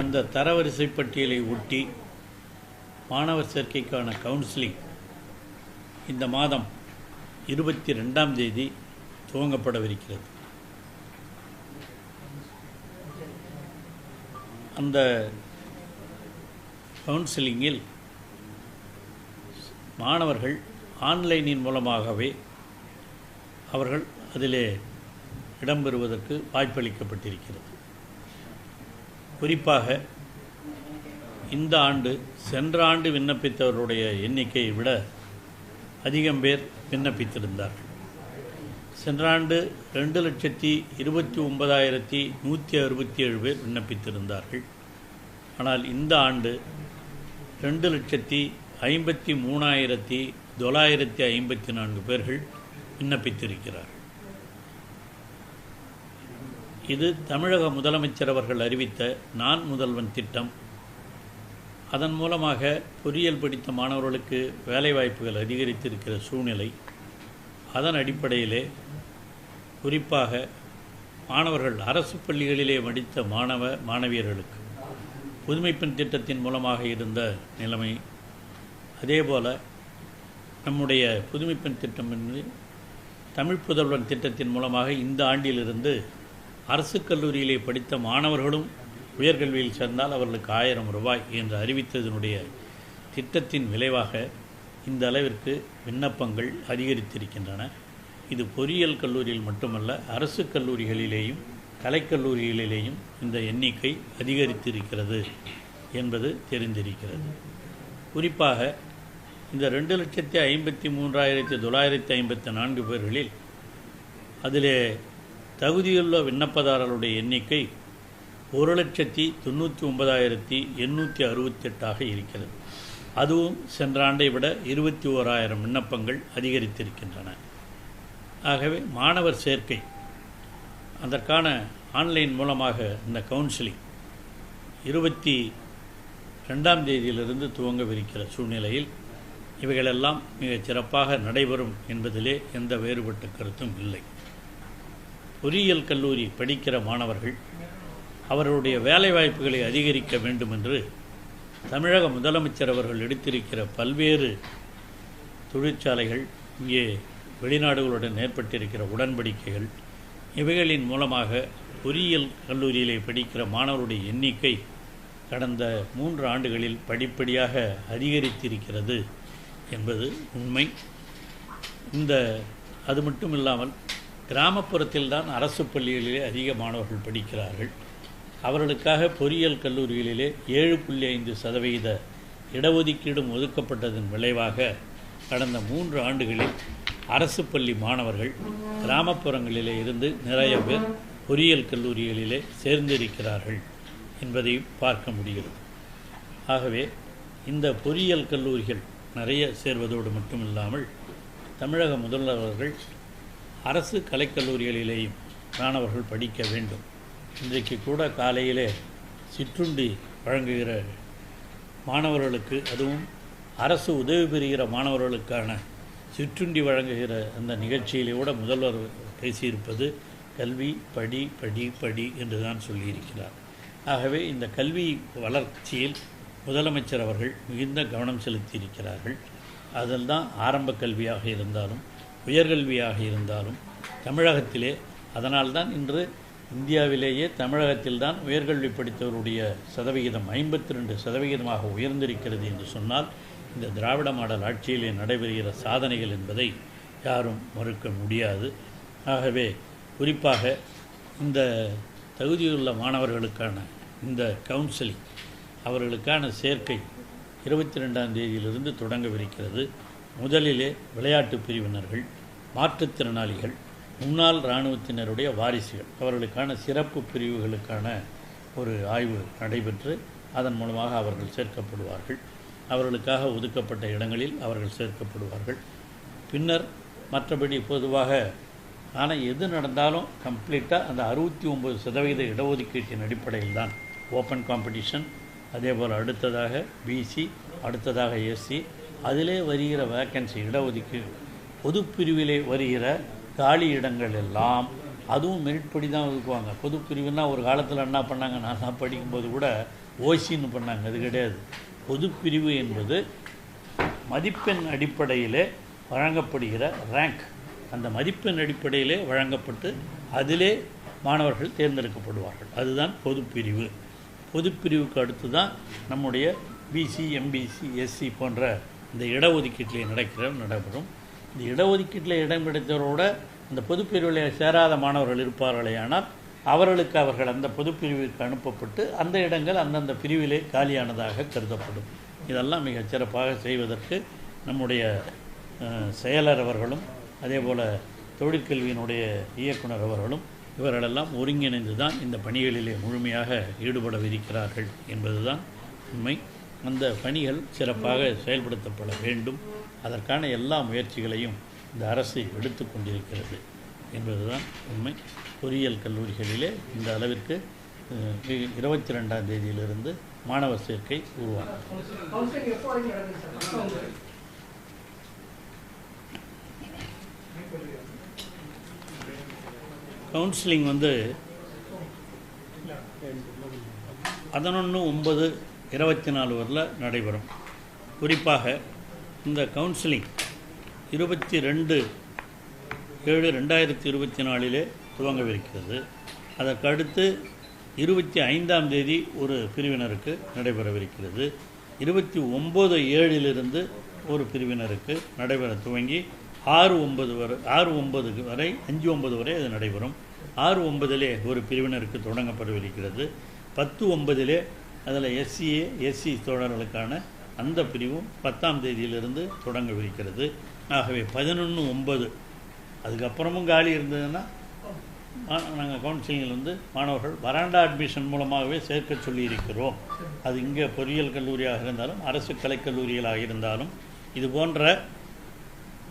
அந்த தரவரிசை பட்டியலை ஒட்டி மாணவர் சேர்க்கைக்கான கவுன்சிலிங் இந்த மாதம் இருபத்தி ரெண்டாம் தேதி துவங்கப்படவிருக்கிறது. அந்த கவுன்சிலிங்கில் மாணவர்கள் ஆன்லைனின் மூலமாகவே அவர்கள் அதிலே இடம்பெறுவதற்கு வாய்ப்பளிக்கப்பட்டிருக்கிறது. குறிப்பாக இந்த ஆண்டு சென்ற ஆண்டு விண்ணப்பித்தவருடைய எண்ணிக்கையை விட அதிகம் பேர் விண்ணப்பித்திருந்தார்கள். சென்ற ஆண்டு ரெண்டு லட்சத்தி இருபத்தி ஒன்பதாயிரத்தி நூற்றி அறுபத்தி ஏழு பேர் விண்ணப்பித்திருந்தார்கள். ஆனால் இந்த ஆண்டு ரெண்டு லட்சத்தி ஐம்பத்தி மூணாயிரத்தி தொள்ளாயிரத்தி ஐம்பத்தி நான்கு பேர்கள் விண்ணப்பித்திருக்கிறார்கள். இது தமிழக முதலமைச்சர் அவர்கள் அறிவித்த நான் முதல்வன் திட்டம். அதன் மூலமாக பொறியியல் படித்த மாணவர்களுக்கு வேலைவாய்ப்புகள் அதிகரித்திருக்கிற சூழ்நிலை. அதன் அடிப்படையிலே குறிப்பாக மாணவர்கள் அரசு பள்ளிகளிலே படித்த மாணவ மாணவியர்களுக்கு புதுமைப்பெண் திட்டத்தின் மூலமாக இருந்த நிலைமை. அதேபோல் நம்முடைய புதுமைப்பெண் திட்டம் என்று தமிழ் புதல்வன் திட்டத்தின் மூலமாக இந்த ஆண்டிலிருந்து அரசு கல்லூரியிலே படித்த மாணவர்களும் உயர்கல்வியில் சேர்ந்தால் அவர்களுக்கு ஆயிரம் ரூபாய் என்று அறிவித்ததனுடைய திட்டத்தின் விளைவாக இந்த அளவிற்கு விண்ணப்பங்கள் அதிகரித்திருக்கின்றன. இது பொறியியல் கல்லூரியில் மட்டுமல்ல அரசு கல்லூரிகளிலேயும் கலைக்கல்லூரிகளிலேயும் இந்த எண்ணிக்கை அதிகரித்திருக்கிறது என்பது தெரிந்திருக்கிறது. குறிப்பாக இந்த ரெண்டு லட்சத்தி ஐம்பத்தி மூன்றாயிரத்தி தொள்ளாயிரத்தி ஐம்பத்தி நான்கு பேர்களில் அதிலே தகுதியுள்ள விண்ணப்பதாரர்களுடைய எண்ணிக்கை ஒரு லட்சத்தி தொண்ணூற்றி ஒன்பதாயிரத்தி எண்ணூற்றி அறுபத்தெட்டாக இருக்கிறது. அதுவும் சென்ற ஆண்டை விட இருபத்தி ஓராயிரம் விண்ணப்பங்கள் அதிகரித்திருக்கின்றன. ஆகவே மாணவர் சேர்க்கை அதற்கான ஆன்லைன் மூலமாக இந்த கவுன்சிலிங் இருபத்தி ரெண்டாம் தேதியிலிருந்து துவங்கவிருக்கிற சூழ்நிலையில் இவைகளெல்லாம் மிகச் சிறப்பாக நடைபெறும் என்பதிலே எந்த வேறுபட்ட கருத்தும் இல்லை. பொறியியல் கல்லூரி படிக்கிற மாணவர்கள் அவர்களுடைய வேலைவாய்ப்புகளை அதிகரிக்க வேண்டும் என்று தமிழக முதலமைச்சர் அவர்கள் எடுத்திருக்கிற பல்வேறு தொழிற்சாலைகள் இங்கே வெளிநாடுகளுடன் ஏற்பட்டிருக்கிற உடன்படிக்கைகள் இவைகளின் மூலமாக பொறியியல் கல்லூரியிலே படிக்கிற மாணவருடைய எண்ணிக்கை கடந்த மூன்று ஆண்டுகளில் படிப்படியாக அதிகரித்திருக்கிறது என்பது உண்மை. இந்த அது மட்டும் இல்லாமல் கிராமப்புறத்தில் தான் அரசு பள்ளிகளிலே அதிக மாணவர்கள் படிக்கிறார்கள். அவர்களுக்காக பொறியியல் கல்லூரிகளிலே ஏழு புள்ளி ஐந்து சதவீத இடஒதுக்கீடும் ஒதுக்கப்பட்டதன் விளைவாக கடந்த மூன்று ஆண்டுகளில் அரசு பள்ளி மாணவர்கள் கிராமப்புறங்களிலே இருந்து நிறைய பேர் பொறியியல் கல்லூரிகளிலே சேர்ந்திருக்கிறார்கள் என்பதை பார்க்க முடிகிறது. ஆகவே இந்த பொறியியல் கல்லூரிகள் நிறைய சேர்வதோடு மட்டுமில்லாமல் தமிழக முதல்வர்கள் அரசு கலைக்கல்லூரிகளிலேயும் மாணவர்கள் படிக்க வேண்டும். இன்றைக்கு கூட காலையிலே சிற்றுண்டி வழங்குகிற மாணவர்களுக்கு அதுவும் அரசு உதவி பெறுகிற மாணவர்களுக்கான சிற்றுண்டி வழங்குகிற அந்த நிகழ்ச்சியிலே கூட முதல்வர் பேசியிருப்பது கல்வி படி படி படி என்று தான் சொல்லியிருக்கிறார். ஆகவே இந்த கல்வி வளர்ச்சியில் முதலமைச்சர் அவர்கள் மிகுந்த கவனம் செலுத்தியிருக்கிறார்கள். அதில் தான் ஆரம்ப கல்வியாக இருந்தாலும் உயர்கல்வியாக இருந்தாலும் தமிழகத்திலே அதனால்தான் இன்று இந்தியாவிலேயே தமிழகத்தில்தான் உயர்கல்வி படித்தவருடைய சதவிகிதம் ஐம்பத்தி ரெண்டு சதவிகிதமாக உயர்ந்திருக்கிறது என்று சொன்னால் இந்த திராவிட மாடல் ஆட்சியிலே நடைபெறுகிற சாதனைகள் என்பதை யாரும் மறுக்க முடியாது. ஆகவே குறிப்பாக இந்த தகுதியுள்ள மாணவர்களுக்கான இந்த கவுன்சிலிங் அவர்களுக்கான சேர்க்கை இருபத்தி ரெண்டாம் தேதியிலிருந்து தொடங்கவிருக்கிறது. முதலிலே விளையாட்டு பிரிவினர்கள் மாற்றுத்திறனாளிகள் முன்னாள் இராணுவத்தினருடைய வாரிசுகள். அவர்களுக்கான சிறப்பு பிரிவுகளுக்கான ஒரு ஆய்வு நடைபெற்று அதன் மூலமாக அவர்கள் சேர்க்கப்படுவார்கள். அவர்களுக்காக ஒதுக்கப்பட்ட இடங்களில் அவர்கள் சேர்க்கப்படுவார்கள். பின்னர் மற்றபடி பொதுவாக ஆனால் எது நடந்தாலும் கம்ப்ளீட்டாக அந்த அறுபத்தி ஒம்பது சதவீத இடஒதுக்கீட்டின் அடிப்படையில் தான். ஓப்பன் காம்படிஷன் அதே போல் அடுத்ததாக பிசி அடுத்ததாக எஸ்சி அதிலே வருகிற வேக்கன்சி இடஒதுக்கீடு பொதுப்பிரிவிலே வருகிற காலி இடங்கள் எல்லாம் அதுவும் மெரிட் படி தான் ஒதுக்குவாங்க பொது ஒரு காலத்தில் என்ன பண்ணாங்க? நான் தான் படிக்கும்போது கூட ஓசின்னு பண்ணாங்க. அது கிடையாது. பொதுப்பிரிவு என்பது மதிப்பெண் அடிப்படையிலே வழங்கப்படுகிற ரேங்க் அந்த மதிப்பெண் அடிப்படையிலே வழங்கப்பட்டு அதிலே மாணவர்கள் தேர்ந்தெடுக்கப்படுவார்கள். அதுதான் பொதுப்பிரிவு பொதுப்பிரிவுக்கு அடுத்து தான் நம்முடைய பிசி எம்பிசி எஸ்சி போன்ற இந்த இடஒதுக்கீட்டிலே நடக்கிற நடைபெறும். இந்த இடஒதுக்கீட்டில் இடம் கிடைத்தவரோட அந்த பொதுப்பிரிவில் சேராத மாணவர்கள் இருப்பார்களே ஆனால் அவர்களுக்கு அவர்கள் அந்த பொதுப்பிரிவிற்கு அனுப்பப்பட்டு அந்த இடங்கள் அந்தந்த பிரிவிலே காலியானதாக கருதப்படும். இதெல்லாம் மிகச் சிறப்பாக செய்வதற்கு நம்முடைய செயலர் அவர்களும் அதே போல் தொழிற்கல்வியினுடைய இயக்குனர் அவர்களும் இவர்களெல்லாம் ஒருங்கிணைந்து தான் இந்த பணிகளிலே முழுமையாக ஈடுபடவிருக்கிறார்கள் என்பதுதான் உண்மை. அந்த பணிகள் சிறப்பாக செயல்படுத்தப்பட வேண்டும். அதற்கான எல்லா முயற்சிகளையும் இந்த அரசு எடுத்து கொண்டிருக்கிறது என்பதுதான் உண்மை. பொறியியல் கல்லூரிகளிலே இந்த அளவிற்கு இருபத்தி ரெண்டாம் தேதியிலிருந்து மாணவர் சேர்க்கை உருவாகும். கவுன்சிலிங் வந்து பதினொன்று ஒன்பது இருபத்தி நாலு வரில் நடைபெறும். குறிப்பாக இந்த கவுன்சிலிங் இருபத்தி ரெண்டு ஏழு ரெண்டாயிரத்தி இருபத்தி நாலிலே துவங்கவிருக்கிறது. அதற்கடுத்து இருபத்தி ஐந்தாம் தேதி ஒரு பிரிவினருக்கு நடைபெறவிருக்கிறது. இருபத்தி ஒம்பது ஏழிலிருந்து ஒரு பிரிவினருக்கு நடைபெற துவங்கி ஆறு ஒன்பது வரை ஆறு ஒன்பது வரை அஞ்சு ஒன்பது வரை அது நடைபெறும். ஆறு ஒன்பதிலே ஒரு பிரிவினருக்கு தொடங்கப்படவிருக்கிறது. பத்து ஒன்பதிலே அதில் எஸ்சிஏ எஸ்சி தோழர்களுக்கான அந்த பிரிவும் பத்தாம் தேதியிலிருந்து தொடங்கவிருக்கிறது. ஆகவே பதினொன்று ஒன்பது. அதுக்கப்புறமும் காலி இருந்ததுன்னா நாங்கள் கவுன்சிலிங்கில் வந்து மாணவர்கள் வராண்டா அட்மிஷன் மூலமாகவே சேர்க்க சொல்லியிருக்கிறோம். அது இங்கே பொறியியல் கல்லூரியாக இருந்தாலும் அரசு கலைக்கல்லூரிகளாக இருந்தாலும் இது போன்ற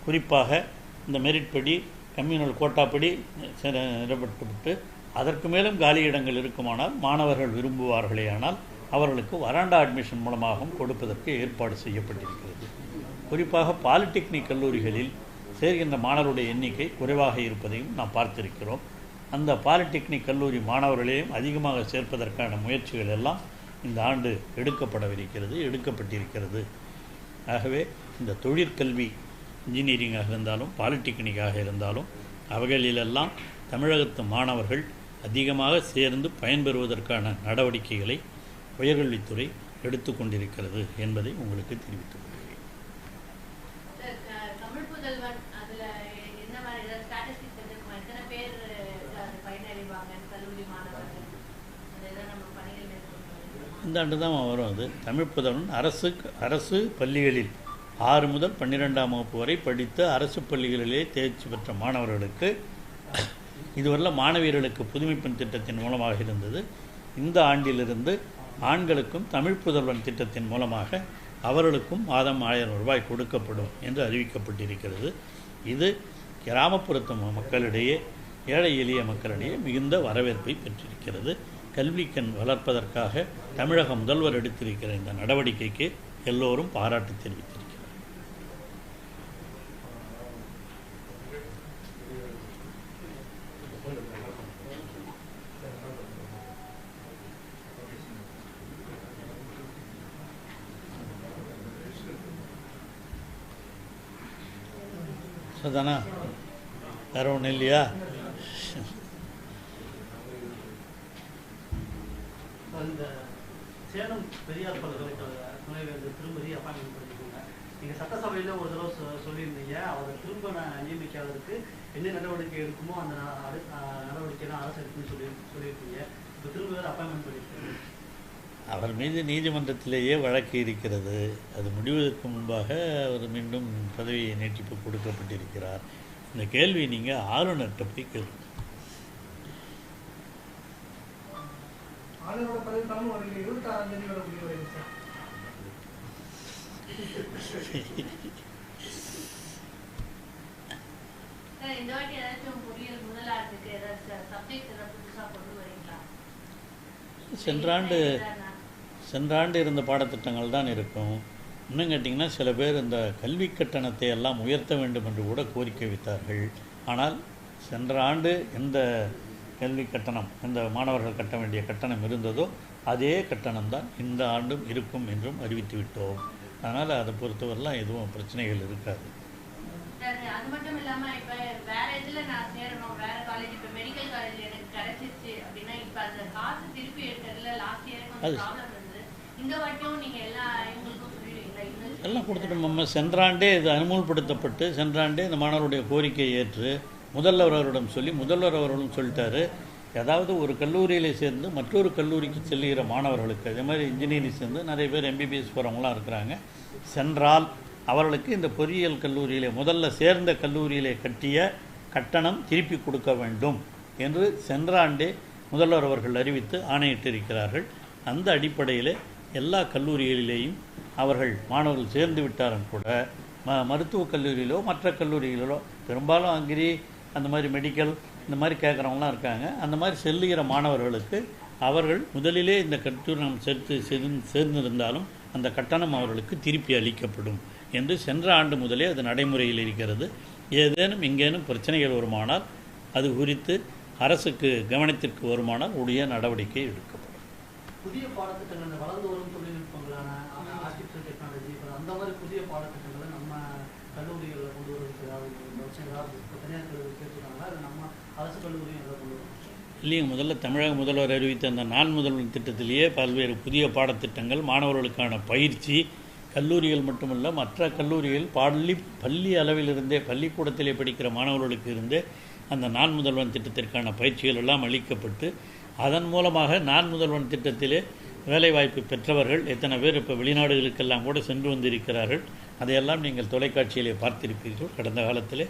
குறிப்பாக இந்த மெரிட் படி கம்யூனல் கோட்டாப்படி நிரப்பட்டுவிட்டு அதற்கு மேலும் காலி இடங்கள் இருக்குமானால் மாணவர்கள் விரும்புவார்களே ஆனால் அவர்களுக்கு வராண்டா அட்மிஷன் மூலமாகவும் கொடுப்பதற்கு ஏற்பாடு செய்யப்பட்டிருக்கிறது. குறிப்பாக பாலிடெக்னிக் கல்லூரிகளில் சேர்கின்ற மாணவருடைய எண்ணிக்கை குறைவாக இருப்பதையும் நாம் பார்த்திருக்கிறோம். அந்த பாலிடெக்னிக் கல்லூரி மாணவர்களையும் அதிகமாக சேர்ப்பதற்கான முயற்சிகள் எல்லாம் இந்த ஆண்டு எடுக்கப்படவிருக்கிறது எடுக்கப்பட்டிருக்கிறது. ஆகவே இந்த தொழிற்கல்வி இன்ஜினியரிங்காக இருந்தாலும் பாலிடெக்னிக்காக இருந்தாலும் அவைகளிலெல்லாம் தமிழகத்து மாணவர்கள் அதிகமாக சேர்ந்து பயன்பெறுவதற்கான நடவடிக்கைகளை உயர்கல்வித்துறை எடுத்துக்கொண்டிருக்கிறது என்பதை உங்களுக்கு தெரிவித்துக் கொள்கிறேன். இந்த ஆண்டு தான் வரும் அது. தமிழ் புதல்வன் அரசு அரசு பள்ளிகளில் ஆறு முதல் பன்னிரெண்டாம் வகுப்பு வரை படித்து அரசு பள்ளிகளிலே தேர்ச்சி பெற்ற மாணவர்களுக்கு இதுவரையில் மாணவியர்களுக்கு புதுமைப்பெண் திட்டத்தின் மூலமாக இருந்தது. இந்த ஆண்டிலிருந்து ஆண்களுக்கும் தமிழ் புதல்வன் திட்டத்தின் மூலமாக அவர்களுக்கும் மாதம் ஆயிரம் ரூபாய் கொடுக்கப்படும் என்று அறிவிக்கப்பட்டிருக்கிறது. இது கிராமப்புறத்து மக்களிடையே ஏழை எளிய மக்களிடையே மிகுந்த வரவேற்பை பெற்றிருக்கிறது. கல்விக்கண் வளர்ப்பதற்காக தமிழக முதல்வர் எடுத்திருக்கிற இந்த நடவடிக்கைக்கு எல்லோரும் பாராட்டு தெரிவித்திருக்கிறார் சதானா வேற ஒன்றும் இல்லையா? சேலம் பெரியார் பல்கலைக்கழக துணைவேந்தர் திரும்ப அப்பாயின்மெண்ட் பண்ணிருக்கீங்க நீங்கள் சட்டசபையில் ஒரு தடவை சொல்லியிருந்தீங்க. அவரை திரும்ப நியமிக்காததுக்கு என்ன நடவடிக்கை எடுக்குமோ அந்த ந- அடு- நடவடிக்கைலாம் அரசு எடுக்குன்னு சொல்லி சொல்லியிருக்கீங்க. இப்போ திரும்ப அப்பாயின்மெண்ட் பண்ணியிருக்கீங்க. அவர் மீது நீதிமன்றத்திலேயே வழக்கு இருக்கிறது. அது முடிவதற்கு முன்பாக அவர் மீண்டும் பதவி நீட்டிப்பு கொடுக்கப்பட்டிருக்கிறார். இந்த கேள்வி நீங்கள் ஆளுநர்கிட்ட போய் கேளுங்க. இந்த வாட்டி ஏதாச்சும் பொறியியல் முதலாளருக்கு ஏதாச்சும் சப்ஜெக்ட் ஏதாவது புதுசா கொண்டு வரீங்களா? சென்ற ஆண்டு சென்ற ஆண்டு இருந்த பாடத்திட்டங்கள் தான் இருக்கும். இன்னும் கேட்டிங்கன்னா சில பேர் இந்த கல்வி கட்டணத்தை எல்லாம் உயர்த்த வேண்டும் என்று கூட கோரிக்கை வைத்தார்கள். ஆனால் சென்ற ஆண்டு எந்த கல்வி கட்டணம் எந்த மாணவர்கள் கட்ட வேண்டிய கட்டணம் இருந்ததோ அதே கட்டணம் தான் இந்த ஆண்டும் இருக்கும் என்றும் அறிவித்து விட்டோம். அதனால் அதை பொறுத்தவரைலாம் எதுவும் பிரச்சனைகள் இருக்காது. அது மட்டும் இல்லாம இப்ப வேற இதுல நான் சேரணும்? வேற காலேஜ் இப்ப மெடிக்கல் காலேஜ் எனக்கு கிடைச்சிருச்சு அப்படின்னா இப்ப அந்த காசு திருப்பி எடுக்கிறதுல லாஸ்ட் இயர் எல்லாம் கொடுத்துட்டோம் நம்ம சென்றாண்டே இது அனுமதிப்படுத்தப்பட்டு சென்றாண்டே இந்த மாணவருடைய கோரிக்கையை ஏற்று முதல்வர் அவரிடம் சொல்லி முதல்வர் அவர்களும் சொல்லிட்டாரு. ஏதாவது ஒரு கல்லூரியிலே சேர்ந்து மற்றொரு கல்லூரிக்கு செல்லுகிற மாணவர்களுக்கு அதே மாதிரி இன்ஜினியரிங் சேர்ந்து நிறைய பேர் எம்பிபிஎஸ் போகிறவங்களாம் இருக்கிறாங்க. சென்றால் அவர்களுக்கு இந்த பொறியியல் கல்லூரியிலே முதல்ல சேர்ந்த கல்லூரியிலே கட்டிய கட்டணம் திருப்பி கொடுக்க வேண்டும் என்று சென்ற ஆண்டே முதல்வர் அவர்கள் அறிவித்து ஆணையிட்டிருக்கிறார்கள். அந்த அடிப்படையில் எல்லா கல்லூரிகளிலேயும் அவர்கள் மாணவர்கள் சேர்ந்து விட்டாரும் கூட ம மருத்துவக் கல்லூரியிலோ மற்ற கல்லூரிகளிலோ பெரும்பாலும் அங்கிரி அந்த மாதிரி மெடிக்கல் இந்த மாதிரி கேட்குறவங்களாம் இருக்காங்க. அந்த மாதிரி செல்லுகிற மாணவர்களுக்கு அவர்கள் முதலிலே இந்த கட்டணம் சேர்த்து சேர்ந்திருந்தாலும் அந்த கட்டணம் அவர்களுக்கு திருப்பி அளிக்கப்படும் என்று சென்ற ஆண்டு முதலே அது நடைமுறையில் இருக்கிறது. ஏதேனும் எங்கேனும் பிரச்சனைகள் வருமானால் அது குறித்து அரசுக்கு கவனத்திற்கு வருமானால் உடைய நடவடிக்கை எடுக்கும். புதிய பாடத்திட்டங்கள் இந்த வளர்ந்து வரும் தொழில்நுட்பங்களான ஆர்டிஃபிஷியல் டெக்னாலஜி இப்போ அந்த மாதிரி புதிய பாடத்திட்டங்களை நம்ம கல்லூரிகளில் கொண்டு வரதுக்கு ஏதாவது இந்த வருஷம் ஏதாவது தனியார் கல்லூரி கேட்டுருக்காங்களா? இல்லை நம்ம அரசு கல்லூரியும் எதாவது கொண்டு வரும் இல்லைங்க முதல்ல தமிழக முதல்வர் அறிவித்த அந்த நான் முதல்வர் திட்டத்திலேயே பல்வேறு புதிய பாடத்திட்டங்கள் மாணவர்களுக்கான பயிற்சி கல்லூரிகள் மட்டுமல்ல மற்ற கல்லூரிகள் பள்ளி பள்ளி அளவிலிருந்தே பள்ளிக்கூடத்திலே படிக்கிற மாணவர்களுக்கு இருந்தே அந்த நான் முதல்வன் திட்டத்திற்கான பயிற்சிகள் எல்லாம் அளிக்கப்பட்டு அதன் மூலமாக நான் முதல்வன் திட்டத்திலே வேலைவாய்ப்பு பெற்றவர்கள் எத்தனை பேர் இப்போ வெளிநாடுகளுக்கெல்லாம் கூட சென்று வந்திருக்கிறார்கள் அதையெல்லாம் நீங்கள் தொலைக்காட்சியிலே பார்த்திருப்பீர்கள். கடந்த காலத்திலே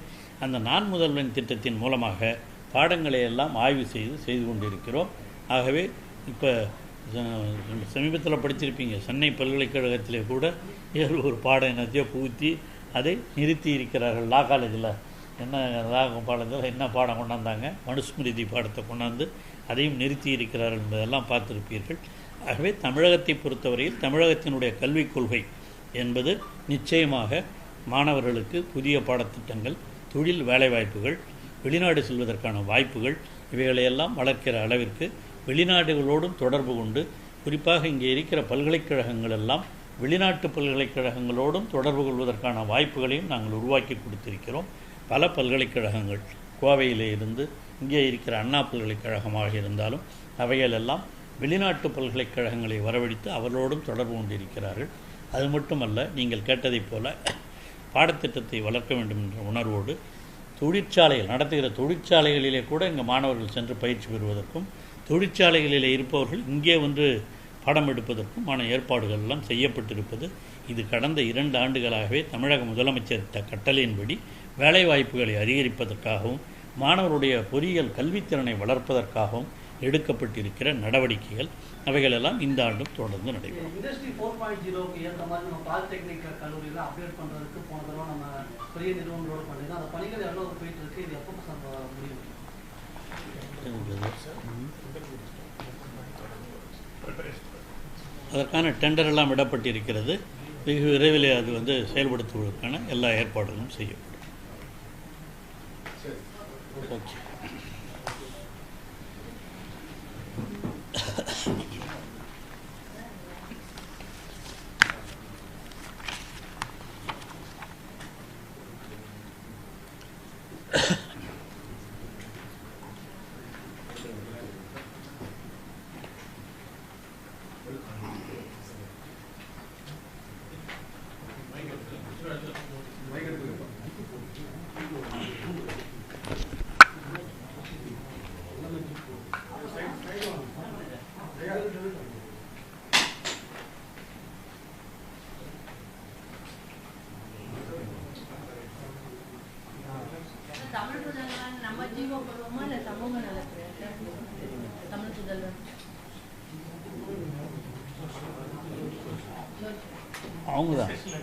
அந்த நான் முதல்வன் திட்டத்தின் மூலமாக பாடங்களை எல்லாம் ஆய்வு செய்து செய்து கொண்டிருக்கிறோம். ஆகவே இப்போ சமீபத்தில் படித்திருப்பீங்க சென்னை பல்கலைக்கழகத்திலே கூட ஏதோ ஒரு பாடம் என்னத்தையோ புகுத்தி அதை நிறுத்தி இருக்கிறார்கள் லா காலேஜில் என்ன லா பாடத்தில் என்ன பாடம் கொண்டாந்தாங்க? மனுஸ்மிருதி பாடத்தை கொண்டாந்து அதையும் நிறுத்தி இருக்கிறார்கள் என்பதெல்லாம் பார்த்திருப்பீர்கள். ஆகவே தமிழகத்தை பொறுத்தவரையில் தமிழகத்தினுடைய கல்விக் கொள்கை என்பது நிச்சயமாக மாணவர்களுக்கு புதிய பாடத்திட்டங்கள் தொழில் வேலைவாய்ப்புகள் வெளிநாடு செல்வதற்கான வாய்ப்புகள் இவைகளையெல்லாம் வளர்க்கிற அளவிற்கு வெளிநாடுகளோடும் தொடர்பு கொண்டு குறிப்பாக இங்கே இருக்கிற பல்கலைக்கழகங்கள் எல்லாம் வெளிநாட்டு பல்கலைக்கழகங்களோடும் தொடர்பு கொள்வதற்கான வாய்ப்புகளையும் நாங்கள் உருவாக்கி கொடுத்திருக்கிறோம். பல பல்கலைக்கழகங்கள் கோவையிலே இருந்து இங்கே இருக்கிற அண்ணா பல்கலைக்கழகமாக இருந்தாலும் அவைகளெல்லாம் வெளிநாட்டு பல்கலைக்கழகங்களை வரவழைத்து அவர்களோடும் தொடர்பு கொண்டிருக்கிறார்கள். அது மட்டுமல்ல நீங்கள் கேட்டதைப் போல பாடத்திட்டத்தை வளர்க்க வேண்டும் என்ற உணர்வோடு தொழிற்சாலைகள் நடத்துகிற தொழிற்சாலைகளிலே கூட இங்கே மாணவர்கள் சென்று பயிற்சி பெறுவதற்கும் தொழிற்சாலைகளிலே இருப்பவர்கள் இங்கே வந்து பாடம் எடுப்பதற்குமான ஏற்பாடுகள் எல்லாம் செய்யப்பட்டிருப்பது. இது கடந்த இரண்டு ஆண்டுகளாகவே தமிழக முதலமைச்சர் கட்டளையின்படி வேலைவாய்ப்புகளை அதிகரிப்பதற்காகவும் மாணவருடைய பொறியியல் கல்வித்திறனை வளர்ப்பதற்காகவும் எடுக்கப்பட்டிருக்கிற நடவடிக்கைகள். அவைகளெல்லாம் இந்த ஆண்டும் தொடர்ந்து நடைபெறும். இண்டஸ்ட்ரி ஃபோர் பாயிண்ட் ஜீரோக்கு ஏற்ற மாதிரி நம்ம பாலிடெக்னிக் கல்லூரியில் அப்டேட் பண்ணுறதுக்கு போன தடவை நம்ம பெரிய நிறுவனங்களோடு பண்ணியிருந்தோம் அந்த பணிகள் எவ்வளோ போயிட்டு இருக்கு இது எப்போ முடியும்? அதற்கான டெண்டர் எல்லாம் விடப்பட்டிருக்கிறது. வெகு விரைவில் அது வந்து செயல்படுத்துவதற்கான எல்லா ஏற்பாடுகளும் செய்யப்படும். ஓகே தமிழ் புதல்வன் நம்ம ஜீவோ போடுவோமா இல்ல சமூக நலத்துறை தமிழ் புதல்வன் அவங்க தான் இன்னும்